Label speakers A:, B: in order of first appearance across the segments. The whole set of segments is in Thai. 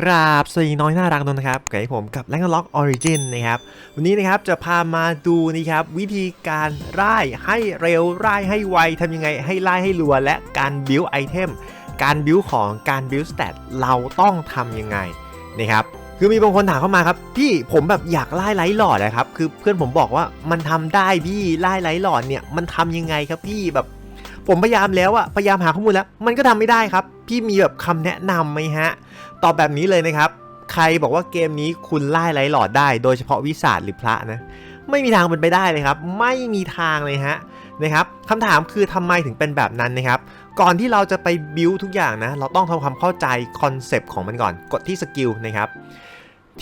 A: กราบสวัสดีน้อยน่ารักนนท์นะครับกับผมกับ l a n g l o c k Origin นะครับ วันนี้นะครับจะพามาดูนะครับวิธีการไล่ให้เร็วไล่ให้ไวทำยังไงให้ไล่ให้รัว และการบิวไอเทมการบิวของการบิวสเตตเราต้องทำยังไงนะครับคือมีบางคนถามเข้ามาครับพี่ผมแบบอยากไล่ไลท์หลอดนะครับคือเพื่อนผมบอกว่ามันทำได้พี่ไล่ไลท์หลอดเนี่ยมันทำยังไงครับพี่แบบ ผมพยายามแล้วอะพยายามหาข้อมูลแล้ว มันก็ทำไม่ได้ครับ พี่มีแบบคำแนะนำไหมฮะ ตอบแบบนี้เลยนะครับ ใครบอกว่าเกมนี้คุณไล่ไรหลอดได้ โดยเฉพาะวิสาดหรือพระนะ ไม่มีทางเป็นไปได้เลยครับ ไม่มีทางเลยฮะนะครับคำถามคือทำไมถึงเป็นแบบนั้นนะครับ ก่อนที่เราจะไปบิวทุกอย่างนะ เราต้องทำความเข้าใจคอนเซปต์ของมันก่อน กดที่สกิลนะครับ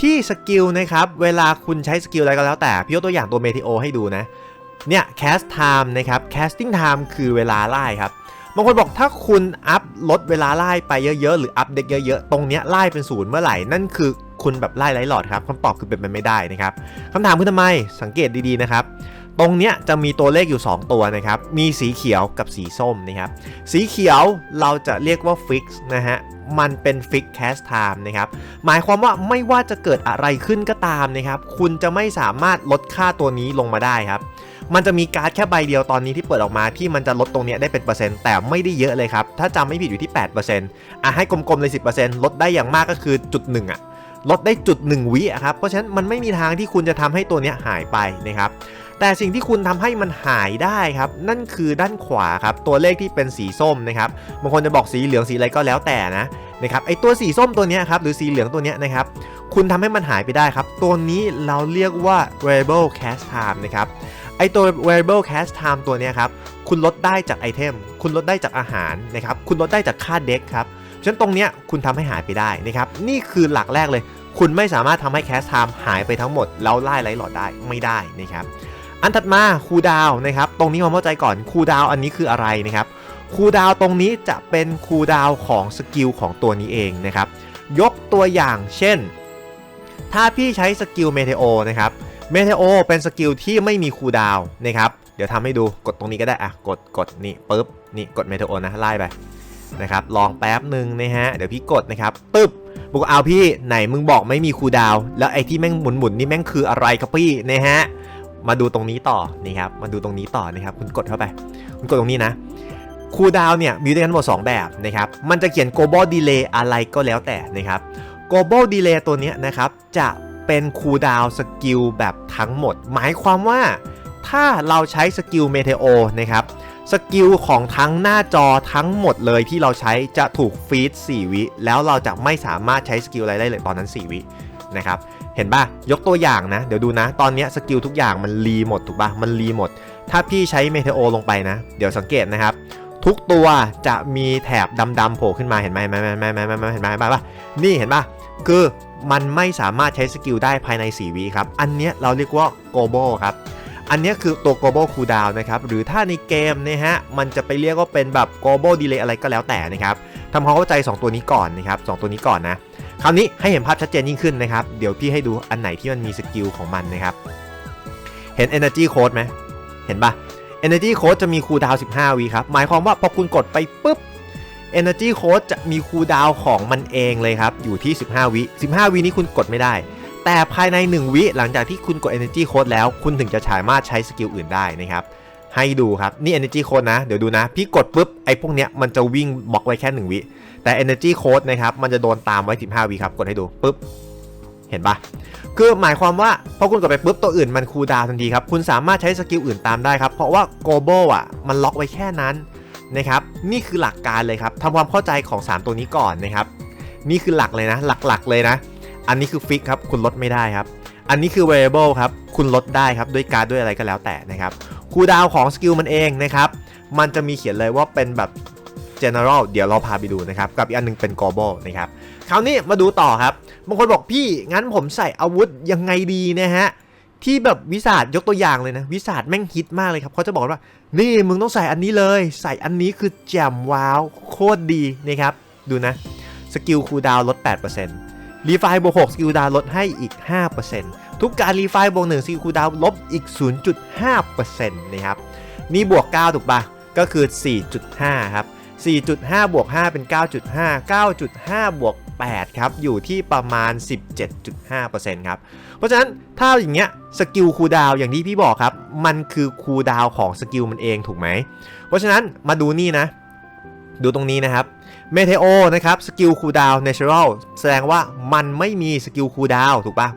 A: ที่สกิลนะครับ เวลาคุณใช้สกิลอะไรก็แล้วแต่ พี่ยกตัวอย่างตัวเมทิโอให้ดูนะ เนี่ย cast time นะครับ casting time คือเวลาไล่ครับบางคนบอกถ้าคุณอัพลดเวลาไล่ไปเยอะๆ หรืออัพเด็กเยอะๆ ตรงเนี้ยไล่เป็นศูนย์เมื่อไหร่นั่นคือคุณแบบไล่ไร้หลอดครับคำตอบคือเป็นไปไม่ได้นะครับคำถามคือทำไมสังเกตดีๆนะครับตรงเนี้ยจะมีตัวเลขอยู่ 2 ตัวนะครับ มีสีเขียวกับสีส้มนะครับ สีเขียวเราจะเรียกว่า fix นะฮะ มันเป็น fix cast time นะครับ หมายความว่าไม่ว่าจะเกิดอะไรขึ้นก็ตามนะครับ คุณจะไม่สามารถลดค่าตัวนี้ลงมาได้ครับ มันจะมีการ์ดแค่ใบเดียวตอนนี้ที่เปิดออกมาที่มันจะลดตรงนี้ได้เป็นเปอร์เซ็นต์แต่ไม่ได้เยอะเลยครับ ถ้าจำไม่ผิดอยู่ที่ 8%อะให้กลมๆเลย 10%ลดได้อย่างมากก็คือจุดหนึ่งอะลดได้จุดหนึ่งวิอะครับ เพราะฉะนั้นมันไม่มีทางที่คุณจะทำให้ตัวนี้หายไปนะครับ แต่สิ่งที่คุณทำให้มันหายได้ครับ นั่นคือด้านขวาครับ ตัวเลขที่เป็นสีส้มนะครับ บางคนจะบอกสีเหลืองสีอะไรก็แล้วแต่นะนะครับ ไอตัวสีส้มตัวนี้ครับหรือสีเหลืองตัวนี้นะครับ คุณทำให้มันหายไปได้ครับ ตัวนี้เราเรียกว่า variable cast time นะครับ ไอตัว variable cast time ตัวนี้ครับ คุณลดได้จากไอเทม คุณลดได้จากอาหารนะครับ คุณลดได้จากค่าเด็กครับ ฉะนั้นตรงเนี้ยคุณทำให้หายไปได้นะครับ นี่คือหลักแรกเลย คุณไม่สามารถทำให้ cast time หายไปทั้งหมด แล้วไล่ไร้หลอดได้ไม่ได้นะครับ อันถัดมาคูดาวนะครับ ตรงนี้ความเข้าใจก่อนคูดาวอันนี้คืออะไรนะครับคูดาวตรงนี้จะเป็นคูดาวของสกิลของตัวนี้เองนะครับ ยกตัวอย่างเช่น ถ้าพี่ใช้สกิลเมเทโอนะครับ เมเทโอเป็นสกิลที่ไม่มีคูลดาวน์นะครับ เดี๋ยวทำให้ดูกดตรงนี้ก็ได้อะกดกดนี่ปุ๊บนี่กดเมเทโอนะไล่ไปนะครับลองแป๊บหนึ่งนะฮะเดี๋ยวพี่กดนะครับปึ๊บบอกเอาพี่ไหนมึงบอกไม่มีคูลดาวน์แล้วไอ้ที่แม่งหมุนหมุนนี่แม่งคืออะไรครับพี่นะฮะมาดูตรงนี้ต่อนี่ครับมาดูตรงนี้ต่อนะครับคุณกดเข้าไปคุณกดตรงนี้นะคูลดาวน์เนี่ยมีด้วยกันหมด 2 แบบนะครับมันจะเขียน global delay อะไรก็แล้วแต่นะครับ global delay ตัวเนี้ยนะครับจะ เป็นคูลดาวสกิลแบบทั้งหมด หมายความว่าถ้าเราใช้สกิลเมเทโอนะครับสกิลของทั้งหน้าจอทั้งหมดเลยที่เราใช้จะถูกฟีด4 วิ แล้วเราจะไม่สามารถใช้สกิลอะไรได้เลยตอนนั้น 4 วินะครับเห็นป่ะ ยกตัวอย่างนะ เดี๋ยวดูนะ ตอนนี้สกิลทุกอย่างมันรีหมดถูกป่ะ มันรีหมด ถ้าพี่ใช้เมเทโอลงไปนะ เดี๋ยวสังเกตนะครับ ทุกตัวจะมีแถบดำๆโผล่ขึ้นมาเห็นไหมเห็นไหมเห็นไหมเห็นไหมเห็นไหมเห็นไหมเห็นไหมป่ะนี่เห็นป่ะ คือ มันไม่สามารถใช้สกิลได้ภายใน 4 วิครับ อันเนี้ยเราเรียกว่า global ครับ อันนี้คือตัว global cooldown นะครับ หรือถ้าในเกมนะฮะ มันจะไปเรียกว่าเป็นแบบ global delay อะไรก็แล้วแต่นะครับทำความเข้าใจ 2 ตัวนี้ก่อนนะครับสองตัวนี้ก่อนนะ คราวนี้ให้เห็นภาพชัดเจนยิ่งขึ้นนะครับ เดี๋ยวพี่ให้ดูอันไหนที่มันมีสกิลของมันนะครับ เห็น energy code ไหม เห็นปะ energy code จะมีคูลดาวน์15วิครับ หมายความว่าพอคุณกดไปปุ๊บ Energy Code จะมีคูลดาวของมันเองเลยครับ อยู่ที่ 15 วิ 15 วินี้คุณกดไม่ได้ แต่ภายใน 1 วิหลังจากที่คุณกด Energy Code แล้ว คุณถึงจะสามารถใช้สกิลอื่นได้นะครับ ให้ดูครับ นี่ Energy Code นะ เดี๋ยวดูนะ พี่กดปุ๊บ ไอ้พวกเนี้ยมันจะวิ่งบล็อกไว้แค่ 1 วิ แต่ Energy Code นะครับ มันจะโดนตามไว้ 15 วิครับ กดให้ดูปุ๊บ เห็นปะคือหมายความว่าพอคุณกดไปปุ๊บตัวอื่นมันคูลดาวทันทีครับ คุณสามารถใช้สกิลอื่นตามได้ครับ เพราะว่า global อะ มันล็อกไว้แค่นั้น นะครับนี่คือหลักการเลยครับทำความเข้าใจของ 3 ตัวนี้ก่อนนะครับนี่คือหลักเลยนะ หลักๆเลยนะ อันนี้คือฟิกครับคุณลดไม่ได้ครับ อันนี้คือ variable ครับคุณลดได้ครับด้วยการด้วยอะไรก็แล้วแต่นะครับคูดาวของสกิลมันเองนะครับมันจะมีเขียนเลยว่าเป็นแบบ general เดี๋ยวเราพาไปดูนะครับ กับอีกอันหนึงเป็น global นะครับ คราวนี้มาดูต่อครับ บางคนบอกพี่งั้นผมใส่อาวุธยังไงดีนะฮะ ที่แบบวิสาดยกตัวอย่างเลยนะวิสาดแม่งฮิตมากเลยครับเขาจะบอกว่า นี่มึงต้องใส่อันนี้เลย ใส่อันนี้คือแจ่มว้าวโคตรดีนะครับ ดูนะสกิลคูดาวลด 8%รีไฟบวก6สกิลดาวลดให้อีก 5%ทุกการรีไฟบวก1สกิลคูดาวลบอีก 0.5%นะครับนี่บวก 9 ถูกปะก็คือ 4.5 ครับ 4.5 บวก 5 เป็น 9.5 9.5 บวก 8 ครับ อยู่ที่ประมาณ 17.5%ครับ เพราะฉะนั้นถ้าอย่างเงี้ยสกิลคูลดาวอย่างที่พี่บอกครับ มันคือคูลดาวของสกิลมันเองถูกไหม เพราะฉะนั้นมาดูนี่นะ ดูตรงนี้นะครับเมเทโอนะครับสกิลคูลดาวเนเชอรัลแสดงว่ามันไม่มีสกิลคูลดาวถูกปะ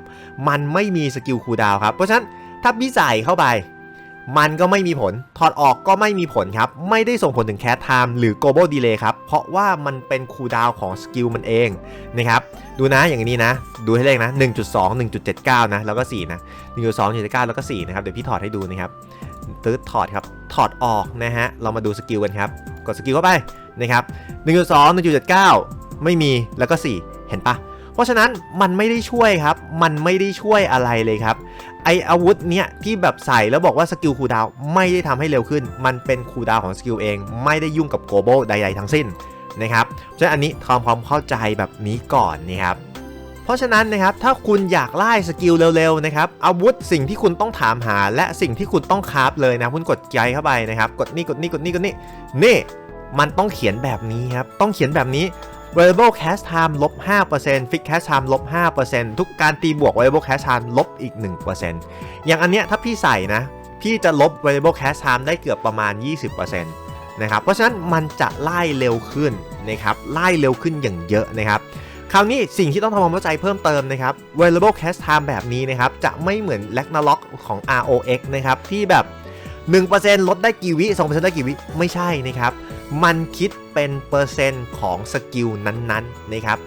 A: มันไม่มีสกิลคูลดาวครับ เพราะฉะนั้นถ้าพี่ใส่เข้าไป มันก็ไม่มีผล ถอดออกก็ไม่มีผลครับ ไม่ได้ส่งผลถึงแคสไทม์หรือ global delay ครับ เพราะว่ามันเป็นคูลดาวของสกิลมันเองนะครับ ดูนะอย่างนี้นะ ดูให้เลขนะ 1.2 1.79 นะ แล้วก็ 4 นะ 1.2 1.79 แล้วก็ 4 นะครับ เดี๋ยวพี่ถอดให้ดูนะครับตืดถอดครับ ถอดออกนะฮะ เรามาดูสกิลกันครับ กดสกิลเข้าไปนะครับ 1.2 1.79 ไม่มี แล้วก็ 4 เห็นปะ เพราะฉะนั้นมันไม่ได้ช่วยครับ มันไม่ได้ช่วยอะไรเลยครับ ไออาวุธเนี้ยที่แบบใส่แล้วบอกว่าสกิลคูดาวไม่ได้ทำให้เร็วขึ้น มันเป็นคูดาวของสกิลเอง ไม่ได้ยุ่งกับโกลบอลใด ๆ ทั้งสิ้นนะครับฉะนั้นอันนี้ทำความเข้าใจแบบนี้ก่อนนะครับเพราะฉะนั้นนะครับถ้าคุณอยากไล่สกิลเร็วๆนะครับอาวุธสิ่งที่คุณต้องถามหา และสิ่งที่คุณต้องคราฟเลยนะคุณกดใจเข้าไปนะครับ กดนี่กดนี่กดนี่กดนี่นี่ มันต้องเขียนแบบนี้ครับต้องเขียนแบบนี้ variable cast time ลบ5% fixed cast time ลบ5%ทุกการตีบวก variable cast time ลบอีก 1%อย่างอันเนี้ยถ้าพี่ใส่นะ พี่จะลบ variable cast time ได้เกือบประมาณ 20%นะครับ เพราะฉะนั้นมันจะไล่เร็วขึ้นนะครับ ไล่เร็วขึ้นอย่างเยอะนะครับ คราวนี้สิ่งที่ต้องทำความเข้าใจเพิ่มเติมนะครับ variable cast time แบบนี้นะครับ จะไม่เหมือน Ragnarok ของ ROX นะครับ ที่แบบ 1%ลดได้กี่วิ2%ได้กี่วิ ไม่ใช่นะครับ มันคิดเป็นเปอร์เซ็นต์ของสกิลนั้นๆนะครับ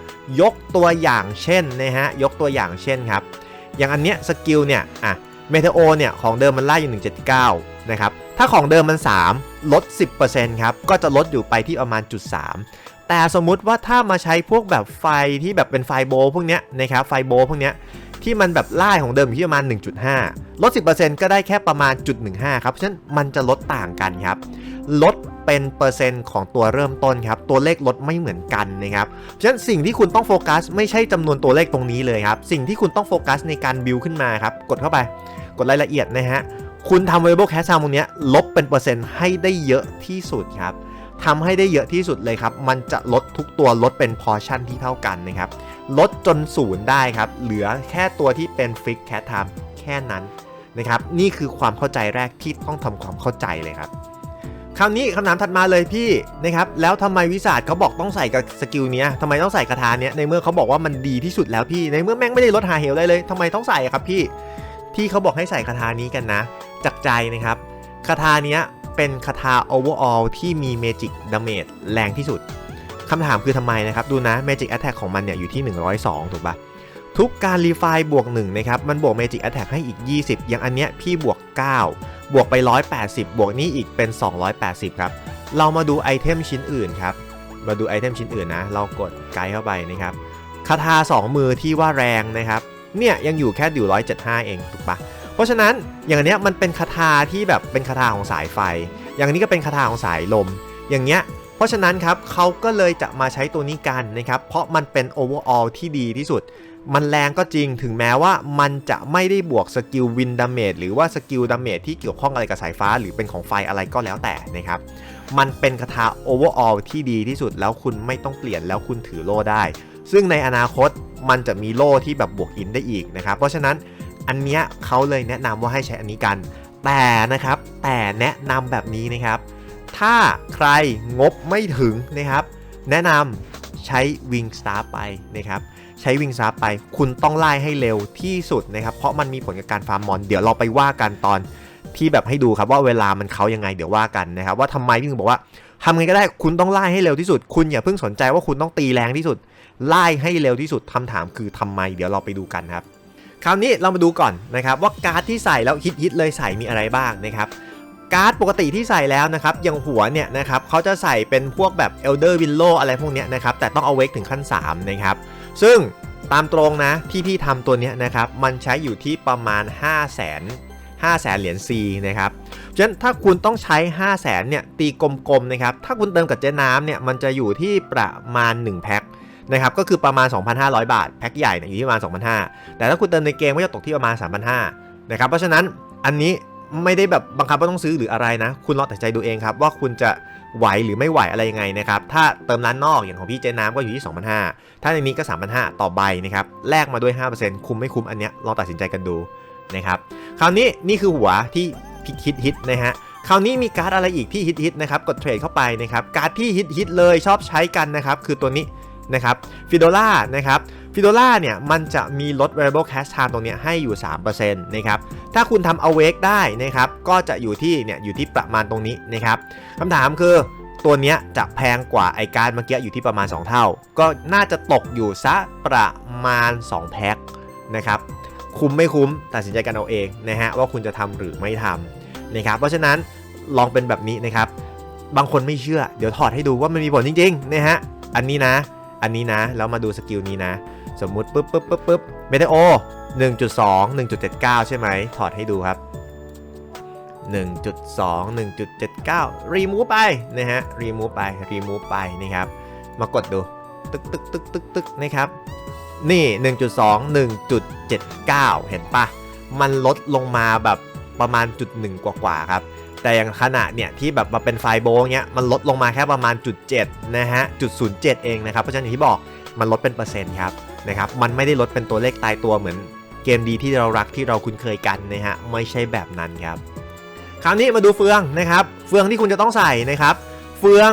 A: ยกตัวอย่างเช่นนะฮะ ยกตัวอย่างเช่นครับ อย่างอันเนี้ยสกิลเนี่ยอะเมเทโอเนี่ยของเดิมมันไล่อยู่ 179 นะครับ ถ้าของเดิมมัน 3 ลด 10%ครับ ก็จะลดอยู่ไปที่ประมาณจุด3แต่สมมุติว่าถ้ามาใช้พวกแบบไฟที่แบบเป็นไฟโบพวกเนี้ยนะครับ ไฟโบพวกเนี้ย ที่มันแบบไล่ของเดิมอยู่ที่ประมาณ 1.5 ลด 10%ก็ได้แค่ประมาณจุด15 ครับ เพราะฉะนั้นมันจะลดต่างกันครับ ลดเป็นเปอร์เซ็นต์ของตัวเริ่มต้นครับ ตัวเลขลดไม่เหมือนกันนะครับ ฉะนั้นสิ่งที่คุณต้องโฟกัสไม่ใช่จำนวนตัวเลขตรงนี้เลยครับ สิ่งที่คุณต้องโฟกัสในการบิวขึ้นมาครับ กดเข้าไป กดรายละเอียดนะฮะ คุณทำ variable cash time ตรงนี้ลบเป็นเปอร์เซ็นต์ให้ได้เยอะที่สุดครับ ทำให้ได้เยอะที่สุดเลยครับ มันจะลดทุกตัวลดเป็นพอร์ชั่นที่เท่ากันนะครับ ลดจนศูนย์ได้ครับ เหลือแค่ตัวที่เป็น fix cash time แค่นั้นนะครับ นี่คือความเข้าใจแรกที่ต้องทำความเข้าใจเลยครับคราวนี้คำถามถัดมาเลยพี่นะครับแล้วทำไมวิสาดเขาบอกต้องใส่กับสกิลเนี้ยทำไมต้องใส่คาถาเนี้ยในเมื่อเขาบอกว่ามันดีที่สุดแล้วพี่ในเมื่อแม่งไม่ได้ลดหาเหวเลยเลยทำไมต้องใส่ครับพี่ที่เขาบอกให้ใส่คาถานี้กันนะจากใจนะครับคาถาเนี้ย เป็นคาถา overall ที่มี magic damage แรงที่สุดคำถามคือทำไมนะครับ ดูนะ magic attack ของมันเนี่ยอยู่ที่ 102 ถูกปะทุกการรีไฟบวก1นะครับ มันบวก magic attack ให้อีก 20 อย่างอันเนี้ยพี่บวก 9 บวกไป 180 บวกนี้อีกเป็น 280 ครับ เรามาดูไอเทมชิ้นอื่นครับ มาดูไอเทมชิ้นอื่นนะ เรากดไกด์เข้าไปนะครับคาถา2 มือที่ว่าแรงนะครับ เนี่ยยังอยู่แค่อยู่175 เองถูกปะ ราะฉะนั้นอย่างอันเนี้ยมันเป็นคาถาที่แบบเป็นคาถาของสายไฟ อย่างอันนี้ก็เป็นคาถาของสายลม อย่างเงี้ยเพราะฉะนั้นครับเขาก็เลยจะมาใช้ตัวนี้กันนะครับเพราะมันเป็น overall ที่ดีที่สุด มันแรงก็จริงถึงแม้ว่ามันจะไม่ได้บวกสกิลวินดาเมจหรือว่าสกิลดาเมจที่เกี่ยวข้องอะไรกับสายฟ้า หรือเป็นของไฟอะไรก็แล้วแต่นะครับมันเป็นคาถา overall ที่ดีที่สุดแล้วคุณไม่ต้องเปลี่ยนแล้วคุณถือโล่ได้ ซึ่งในอนาคตมันจะมีโล่ที่แบบบวกอินได้อีกนะครับเพราะฉะนั้น อันเนี้ยเขาเลยแนะนำว่าให้ใช้อันนี้กัน แต่นะครับแต่แนะนำแบบนี้นะครับ ถ้าใครงบไม่ถึงนะครับ แนะนำใช้วิงสตาร์ไปนะครับใช้วิงซับไป คุณต้องไล่ให้เร็วที่สุดนะครับ เพราะมันมีผลกับการฟาร์มมอน เดี๋ยวเราไปว่ากันตอนที่แบบให้ดูครับว่าเวลามันเขายังไงเดี๋ยวว่ากันนะครับ ว่าทำไมพี่ถึงบอกว่าทำไงก็ได้คุณต้องไล่ให้เร็วที่สุด คุณอย่าเพิ่งสนใจว่าคุณต้องตีแรงที่สุดไล่ให้เร็วที่สุดคำถามคือทำไม เดี๋ยวเราไปดูกันครับ คราวนี้เรามาดูก่อนนะครับว่าการ์ดที่ใส่แล้วฮิตฮิตเลยใส่มีอะไรบ้างนะครับการ์ดปกติที่ใส่แล้วนะครับอย่างหัวเนี่ยนะครับเขาจะใส่เป็นพวกแบบ Elder w i l l o w อะไรพวกเนี้ยนะครับแต่ต้องเอาเวกถึงขั้น 3 นะครับ ซึ่งตามตรงนะที่พี่ทำตัวเนี้ยนะครับมันใช้อยู่ที่ประมาณ 5 0 0 0 0 0 5 0 0 0 0 เหรียญ C นะครับฉะนั้นถ้าคุณต้องใช้ 5 0 0 0 0 เนี่ยตีกลมๆนะครับ ถ้าคุณเติมกับเจ๊น้ำเนี่ยมันจะอยู่ที่ประมาณ 1 แพ็ค นะครับก็คือประมาณ 2,500 บาท แพ็คใหญ่เนี่ยอยู่ที่ประมาณ2,500 แต่ถ้าคุณเติมในเกมก็จะตกที่ประมาณ 3,500นะครับเพราะฉะนั้นอันนี้ไม่ได้แบบบังคับว่าต้องซื้อหรืออะไรนะ คุณลองตัดใจดูเองครับ ว่าคุณจะไหวหรือไม่ไหวอะไรยังไงนะครับ ถ้าเติมร้านนอกอย่างของพี่เจน้ำก็อยู่ที่ 2,500 ถ้าในนี้ก็ 3,500 ต่อใบนะครับ แลกมาด้วย 5%คุ้มไม่คุ้มอันเนี้ยลองตัดสินใจกันดูนะครับ คราวนี้นี่คือหัวที่ฮิตฮิตนะฮะ คราวนี้มีการ์ดอะไรอีกที่ฮิตฮิตๆนะครับ กดเทรดเข้าไปนะครับ การ์ดที่ฮิตฮิตๆเลยชอบใช้กันนะครับ คือตัวนี้ นะครับฟิโดล่านะครับฟิโดล่าเนี่ยมันจะมีลด variable cash time ตรงนี้ให้อยู่ 3%นะครับถ้าคุณทำ awake ได้นะครับก็จะอยู่ที่เนี่ยอยู่ที่ประมาณตรงนี้นะครับคำถามคือตัวเนี้ยจะแพงกว่าไอการเมื่อกี้อยู่ที่ประมาณ 2 เท่า ก็น่าจะตกอยู่ซะประมาณ 2 แพ็คนะครับคุ้มไม่คุ้มตัดสินใจกันเอาเองนะฮะว่าคุณจะทำหรือไม่ทำนะครับเพราะฉะนั้นลองเป็นแบบนี้นะครับบางคนไม่เชื่อ เดี๋ยวถอดให้ดูว่ามันมีผลจริงๆนะฮะอันนี้นะ อันนี้นะ แล้วมาดูสกิลนี้นะ สมมุติปุ๊บปุ๊บปุ๊บปุ๊บเมทโอ1.2 1.79 ใช่ไหม ถอดให้ดูครับ 1.2 1.79 รีมูฟไปนะฮะ รีมูฟไป รีมูฟไปนะครับ มากดดู ตึกตึกตึกตึกตึกนะครับ นี่ 1.2 1.79 เห็นปะมันลดลงมาแบบประมาณจุดหนึ่งกว่าๆครับ แต่อย่างขณะเนี่ยที่แบบมาเป็นไฟโบงเงี้ยมันลดลงมาแค่ประมาณจุด7นะฮะจุด07เองนะครับเพราะฉะนั้นอย่างที่บอกมันลดเป็นเปอร์เซ็นต์ครับนะครับมันไม่ได้ลดเป็นตัวเลขตายตัวเหมือนเกมดีที่เรารักที่เราคุ้นเคยกันนะฮะไม่ใช่แบบนั้นครับคราวนี้มาดูเฟืองนะครับ เฟืองที่คุณจะต้องใส่นะครับ เฟือง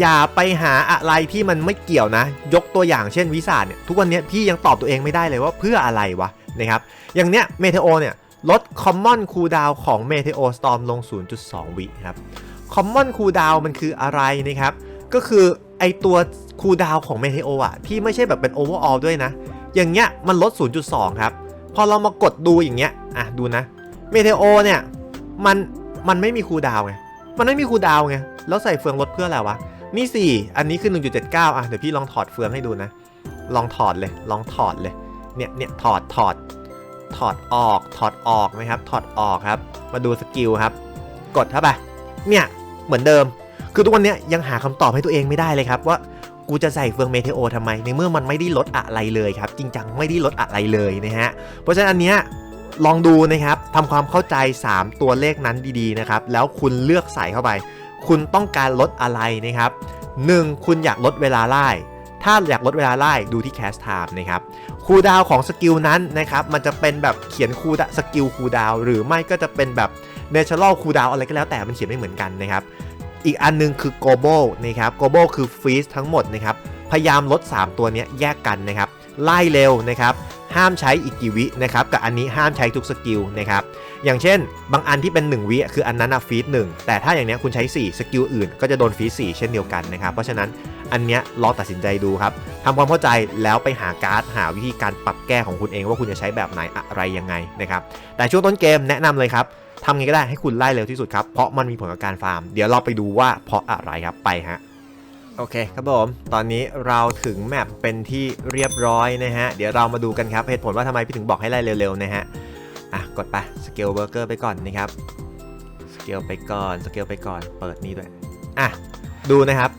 A: อย่าไปหาอะไรที่มันไม่เกี่ยวนะ ยกตัวอย่างเช่นวิสาเนี่ยทุกวันนี้พี่ยังตอบตัวเองไม่ได้เลยว่าเพื่ออะไรวะนะครับอย่างเนี้ยเมเทโอเนี่ย ลด Common Cooldown ของ Meteo Storm ลง 0.2 วิครับ Common Cooldown มันคืออะไรนะครับ ก็คือไอตัวคูลดาวของ Meteo อะที่ไม่ใช่แบบเป็น overall ด้วยนะ อย่างเงี้ยมันลด 0.2 ครับ พอเรามากดดูอย่างเงี้ย อะดูนะ Meteo เนี่ยมันมันไม่มีคูลดาวไง มันไม่มีคูลดาวไง แล้วใส่เฟืองลดเพื่ออะไรวะ นี่ 4 อันนี้คือ 1.79 อะ เดี๋ยวพี่ลองถอดเฟืองให้ดูนะ ลองถอดเลย ลองถอดเลย เนี่ยเนี่ยถอดถอด ถอดออก ถอดออกนะครับ ถอดออกครับ มาดูสกิลครับ กดเข้าไป เนี่ย เหมือนเดิม คือทุกวันนี้ยังหาคำตอบให้ตัวเองไม่ได้เลยครับว่ากูจะใส่เฟืองเมเทโอทำไม ในเมื่อมันไม่ได้ลดอะไรเลยครับ จริงจังไม่ได้ลดอะไรเลยนะฮะ เพราะฉะนั้นอันเนี้ยลองดูนะครับทำความเข้าใจ 3 ตัวเลขนั้นดีๆนะครับ แล้วคุณเลือกใส่เข้าไป คุณต้องการลดอะไรนะครับ 1. คุณอยากลดเวลาไล่ ถ้าอยากลดเวลาไล่ดูที่ cast time นะครับคูลดาวของสกิลนั้นนะครับมันจะเป็นแบบเขียนคูลสกิลคูลดาวหรือไม่ก็จะเป็นแบบ natural cooldown อะไรก็แล้วแต่มันเขียนไม่เหมือนกันนะครับอีกอันหนึงคือ global นะครับ global คือ freeze ทั้งหมดนะครับพยายามลด 3 ตัวนี้แยกกันนะครับไล่เร็วนะครับห้ามใช้อีกกี่วินะครับกับอันนี้ห้ามใช้ทุกสกิลนะครับอย่างเช่น บางอันที่เป็น 1 วิคืออันนั้นอะฟีดหนึ่งแต่ถ้าอย่างเนี้ยคุณใช้ 4 สกิลอื่นก็จะโดนฟีด4เช่นเดียวกันนะครับเพราะฉะนั้น อันเนี้ยลองตัดสินใจดูครับทำความเข้าใจแล้วไปหาการ์ดหาวิธีการปรับแก้ของคุณเองว่าคุณจะใช้แบบไหนอะไรยังไงนะครับแต่ช่วงต้นเกมแนะนำเลยครับทำไงก็ได้ให้คุณไล่เร็วที่สุดครับเพราะมันมีผลกับการฟาร์ม เดี๋ยวเราไปดูว่าเพราะอะไรครับไปฮะโอเคครับผม ตอนนี้เราถึงแมปเป็นที่เรียบร้อยนะฮะ เดี๋ยวเรามาดูกันครับ เหตุผลว่าทำไมพี่ถึงบอกให้ไล่เร็วๆนะฮะ อะ กดไปสเกลเบอร์เกอร์ไปก่อนนะครับ สเกลไปก่อน สเกลไปก่อน เปิดนี้ด้วย อะ ดูนะครับ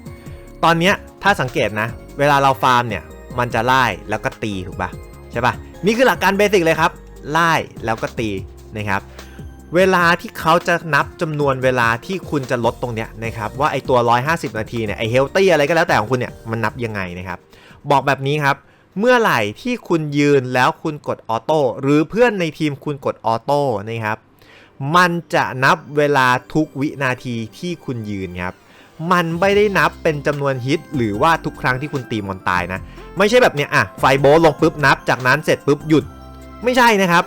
A: ตอนเนี้ยถ้าสังเกตนะ เวลาเราฟาร์มเนี่ย มันจะไล่แล้วก็ตีถูกปะใช่ปะนี่คือหลักการเบสิกเลยครับไล่แล้วก็ตีนะครับ เวลาที่เขาจะนับจำนวนเวลาที่คุณจะลดตรงเนี้ยนะครับว่าไอตัว 150 นาทีเนี่ยไอเฮลตี้อะไรก็แล้วแต่ของคุณเนี่ยมันนับยังไงนะครับบอกแบบนี้ครับเมื่อไหร่ที่คุณยืนแล้วคุณกดออโต้หรือเพื่อนในทีมคุณกดออโต้นะครับ มันจะนับเวลาทุกวินาทีที่คุณยืนครับ มันไม่ได้นับเป็นจำนวนฮิต หรือว่าทุกครั้งที่คุณตีมอนตายนะ ไม่ใช่แบบเนี้ยอะไฟโบลลงปุ๊บนับ จากนั้นเสร็จปุ๊บหยุด ไม่ใช่นะครับ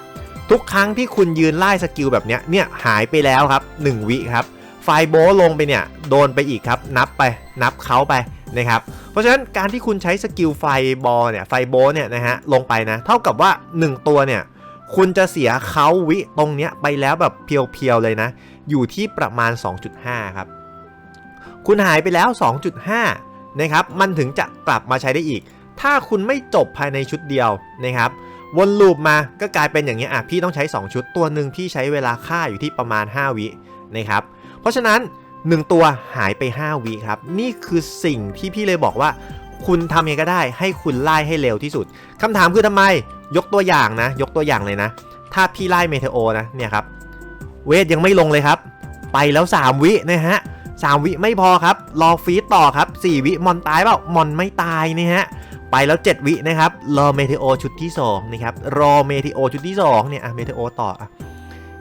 A: ทุกครั้งที่คุณยืนไล่สกิลแบบเนี้ยเนี่ยหายไปแล้วครับ 1 วิครับ ไฟโบลลงไปเนี่ยโดนไปอีกครับ นับไปนับเขาไปนะครับเพราะฉะนั้นการที่คุณใช้สกิลไฟบอลเนี่ยไฟโบลเนี่ยนะฮะลงไปนะ เท่ากับว่า 1 ตัวเนี่ยคุณจะเสียเขาวิตรงเนี้ยไปแล้วแบบเพียวๆเลยนะ อยู่ที่ประมาณ 2.5 ครับ คุณหายไปแล้ว 2.5 นะครับ มันถึงจะกลับมาใช้ได้อีก ถ้าคุณไม่จบภายในชุดเดียวนะครับวนลูปมาก็กลายเป็นอย่างนี้อะพี่ต้องใช้ 2 ชุดตัวหนึ่งพี่ใช้เวลาค่าอยู่ที่ประมาณ 5 วินะครับ เพราะฉะนั้น 1 ตัวหายไป 5 วิครับ นี่คือสิ่งที่พี่เลยบอกว่า คุณทำยังไงก็ได้ให้คุณไล่ให้เร็วที่สุดคำถามคือทำไมยกตัวอย่างนะ ยกตัวอย่างเลยนะ ถ้าพี่ไล่เมเทโอนะเนี่ยครับเวทยังไม่ลงเลยครับ ไปแล้ว 3 วินะฮะ 3วิไม่พอครับ รอฟีดต่อครับ 4 วิมอนตายเปล่ามอนไม่ตายนะฮะไปแล้ว 7 วินะครับรอเมเทโอชุดที่2นะครับรอเมเทโอชุดที่2เนี่ยอะเมเทโอต่ออะ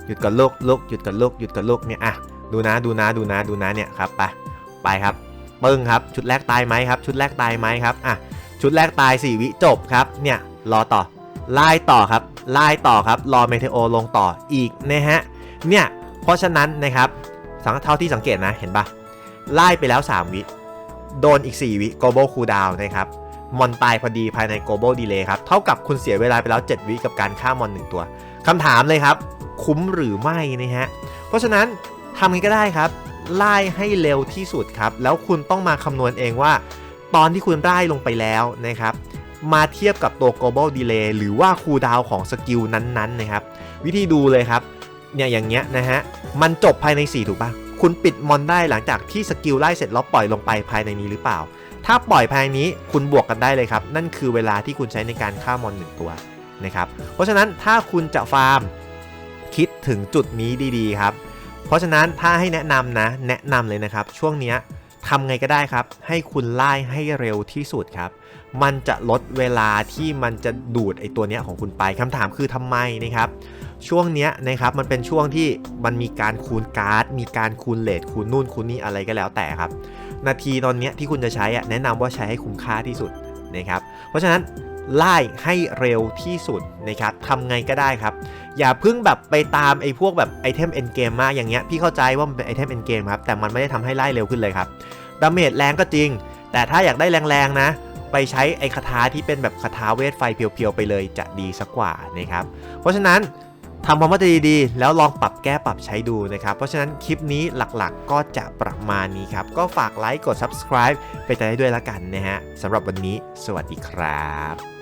A: หยุดก่อนลูกลูกหยุดก่อนลูกหยุดก่อนลูกเนี่ยอะดูนะดูนะดูนะดูนะเนี่ยครับไปไปครับปึ้งครับชุดแรกตายไหมครับ ชุดแรกตายไหมครับอะชุดแรกตาย 4 วิจบครับเนี่ยรอต่อไล่ต่อครับไล่ต่อครับรอเมเทโอลงต่ออีกนะฮะเนี่ยเพราะฉะนั้นนะครับ สังเท่าที่สังเกตนะเห็นปะไล่ไปแล้ว 3 วิ โดนอีก 4 วิ global cooldown นะครับ มอนตายพอดีภายใน global delay ครับ เท่ากับคุณเสียเวลาไปแล้ว 7 วิกับการฆ่ามอน 1 ตัวคำถามเลยครับ คุ้มหรือไม่นะฮะ เพราะฉะนั้นทำไงก็ได้ครับ ไล่ให้เร็วที่สุดครับ แล้วคุณต้องมาคำนวณเองว่า ตอนที่คุณไล่ลงไปแล้วนะครับมาเทียบกับตัว global delay หรือว่า cooldown ของสกิลนั้นๆนะครับ วิธีดูเลยครับ เนี่ยอย่างเงี้ยนะฮะ มันจบภายใน 4 ถูกปะคุณปิดมอนได้หลังจากที่สกิลไล่เสร็จแล้วปล่อยลงไปภายในนี้หรือเปล่า ถ้าปล่อยภายในนี้คุณบวกกันได้เลยครับ นั่นคือเวลาที่คุณใช้ในการฆ่ามอนหนึ่งตัวนะครับ เพราะฉะนั้นถ้าคุณจะฟาร์มคิดถึงจุดนี้ดีๆครับ เพราะฉะนั้นถ้าให้แนะนำนะ แนะนำเลยนะครับ ช่วงเนี้ยทำไงก็ได้ครับ ให้คุณไล่ให้เร็วที่สุดครับ มันจะลดเวลาที่มันจะดูดไอตัวเนี้ยของคุณไปคำถามคือทำไมนะครับ ช่วงเนี้ยนะครับมันเป็นช่วงที่มันมีการคูณการ์ด มีการคูณเลทคูณนู่นคูณนี่อะไรก็แล้วแต่ครับ นาทีตอนเนี้ยที่คุณจะใช้อะแนะนำว่าใช้ให้คุ้มค่าที่สุดนะครับเพราะฉะนั้นไล่ให้เร็วที่สุดนะครับทำไงก็ได้ครับ อย่าเพิ่งแบบไปตามไอ้พวกแบบไอเทมเอ็นเกมมากอย่างเงี้ยพี่เข้าใจว่ามันเป็นไอเทมเอ็นเกมครับ แต่มันไม่ได้ทำให้ไล่เร็วขึ้นเลยครับดาเมจแรงก็จริง แต่ถ้าอยากได้แรงๆนะ ไปใช้ไอ้คาถาที่เป็นแบบคาถาเวทไฟเพียวๆไปเลยจะดีสักกว่านะครับ เพราะฉะนั้น ทำความเข้าใจดีๆ แล้วลองปรับแก้ปรับใช้ดูนะครับ เพราะฉะนั้นคลิปนี้หลักๆ ก็จะประมาณนี้ครับ ก็ฝากไลค์กด subscribe ไปใจด้วยละกันนะฮะสำหรับวันนี้ สวัสดีครับ